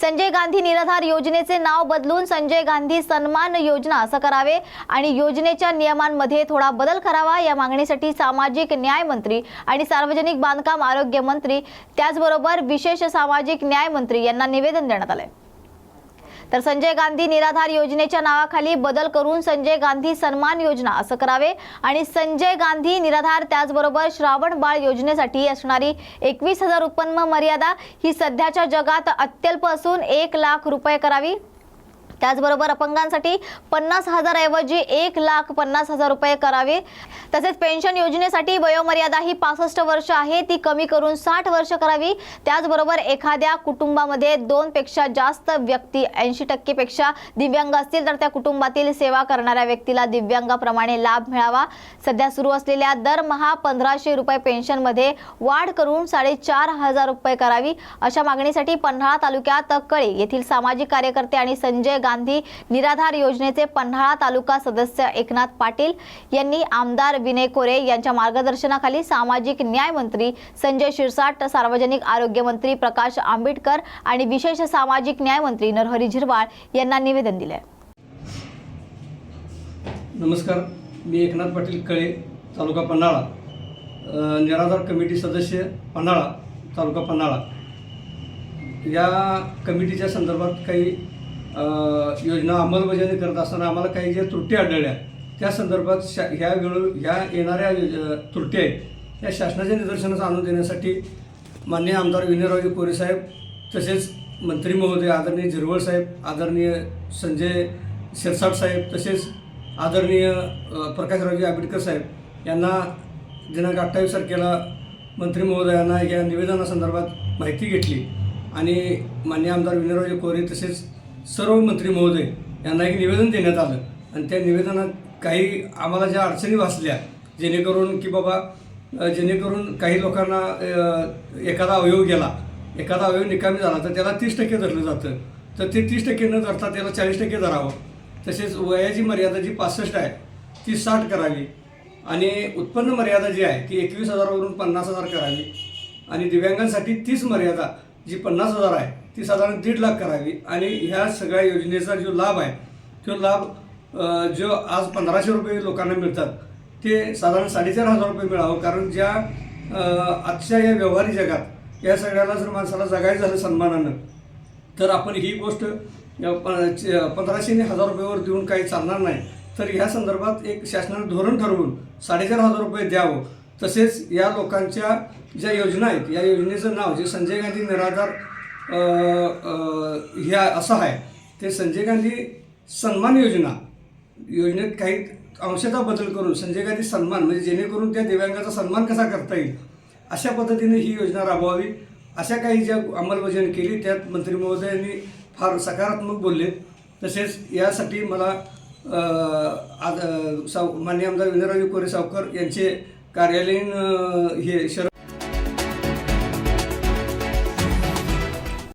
संजय गांधी निराधार योजनेचे नाव बदलून संजय गांधी सन्मान योजना असं करावे आणि योजनेच्या नियमांमध्ये थोडा बदल करावा या मागणीसाठी सामाजिक न्याय मंत्री आणि सार्वजनिक बांधकाम आरोग्य मंत्री त्याचबरोबर विशेष सामाजिक न्याय मंत्री यांना निवेदन देण्यात आलंय. तर संजय गांधी निराधार योजनेच्या नावाखाली बदल करून संजय गांधी सन्मान योजना असं करावे. आणि संजय गांधी निराधार त्याचबरोबर श्रावण बाळ योजनेसाठी असणारी एकवीस हजार उत्पन्न मर्यादा ही सध्याच्या जगात अत्यल्प असून एक लाख रुपये करावी. त्याचबरोबर अपंगांसाठी पन्नास हजारऐवजी एक लाख पन्नास हजार रुपये करावे. तसेच पेन्शन योजनेसाठी वयोमर्यादा ही पासष्ट वर्ष आहे. ती कमी करून साठ वर्ष करावी. त्याचबरोबर एखाद्या कुटुंबामध्ये दोनपेक्षा जास्त व्यक्ती ऐंशी टक्केपेक्षा दिव्यांग असतील तर त्या कुटुंबातील सेवा करणाऱ्या व्यक्तीला दिव्यांगाप्रमाणे लाभ मिळावा. सध्या सुरू असलेल्या दरमहा पंधराशे रुपये पेन्शनमध्ये वाढ करून साडेचार हजार रुपये करावी. अशा मागणीसाठी पन्हाळा तालुक्यात कळे येथील सामाजिक कार्यकर्ते आणि संजय गांधी निराधार योजनेचे पन्हाळा तालुका सदस्य एकनाथ पाटील यांनी आमदार विनय कोरे यांच्या मार्गदर्शनाखाली सामाजिक न्याय मंत्री संजय शिरसाट सार्वजनिक आरोग्य मंत्री प्रकाश आंबेडकर आणि विशेष सामाजिक न्याय मंत्री नरहरी झिरवाळ यांना निवेदन दिले नमस्कार मी एकनाथ पाटील कळे तालुका पन्हाळा. निराधार कमिटी सदस्य पन्हाळा तालुका पन्हाळा. या कमिटीच्या संदर्भात काही योजना अंमलबजावणी करत असताना आम्हाला काही ज्या त्रुटी आढळल्या त्या संदर्भात शा ह्या वेळो ह्या येणाऱ्या त्रुटी आहेत या शासनाच्या निदर्शनास आणून देण्यासाठी माननीय आमदार विनयरावजी कोरे साहेब तसेच मंत्री महोदय आदरणीय झिरवळ साहेब आदरणीय संजय शिरसाट साहेब तसेच आदरणीय प्रकाशरावजी आंबेडकर साहेब यांना दिनांक अठ्ठावीस तारखेला मंत्री महोदयांना या निवेदनासंदर्भात माहिती घेतली. आणि मान्य आमदार विनयरावजी कोरे तसेच सर्व मंत्री महोदय यांना एक निवेदन देण्यात आलं. आणि त्या निवेदनात काही आम्हाला ज्या अडचणी भासल्या जेणेकरून की बाबा जेणेकरून काही लोकांना एखादा अवयव गेला एखादा अवयव निकामी झाला तर त्याला तीस टक्के धरलं जातं. तर ते तीस टक्के न धरता त्याला चाळीस टक्के धरावं. तसेच वयाची मर्यादा जी पासष्ट आहे ती साठ करावी. आणि उत्पन्न मर्यादा जी आहे ती एकवीस हजारावरून पन्नास हजार करावी. आणि दिव्यांगांसाठी तीच मर्यादा जी पन्नास हजार आहे ती साधारण दीड लाख करावी. आणि ह्या सगळ्या योजनेचा जो लाभ आहे तो लाभ जो आज पंधराशे रुपये लोकांना मिळतात ते साधारण साडेचार हजार रुपये मिळावं. कारण ज्या आजच्या या व्यवहारी जगात या सगळ्याला जर माणसाला जगायचं झालं सन्मानानं तर आपण ही गोष्ट अ, पंधराशे आणि हजार रुपयावर देऊन काही चालणार नाही. तर ह्या संदर्भात एक शासनानं धोरण ठरवून साडेचार हजार रुपये द्यावं. तसेच या लोकांच्या ज्या योजना आहेत या योजनेचं नाव जे संजय गांधी निराधार ह्या असं आहे ते संजय गांधी सन्मान योजना योजनेत काही अंशता बदल करून संजय गांधी सन्मान म्हणजे जेणेकरून त्या दिव्यांगाचा सन्मान कसा करता येईल अशा पद्धतीने ही योजना राबवावी. अशा काही ज्या अंमलबजावणी केली त्यात मंत्री महोदयांनी फार सकारात्मक बोलले. तसेच यासाठी मला आज अ, साव मान्य आमदार विनयराजी कोरे सावकर यांचे कार्यालयीन हे शरद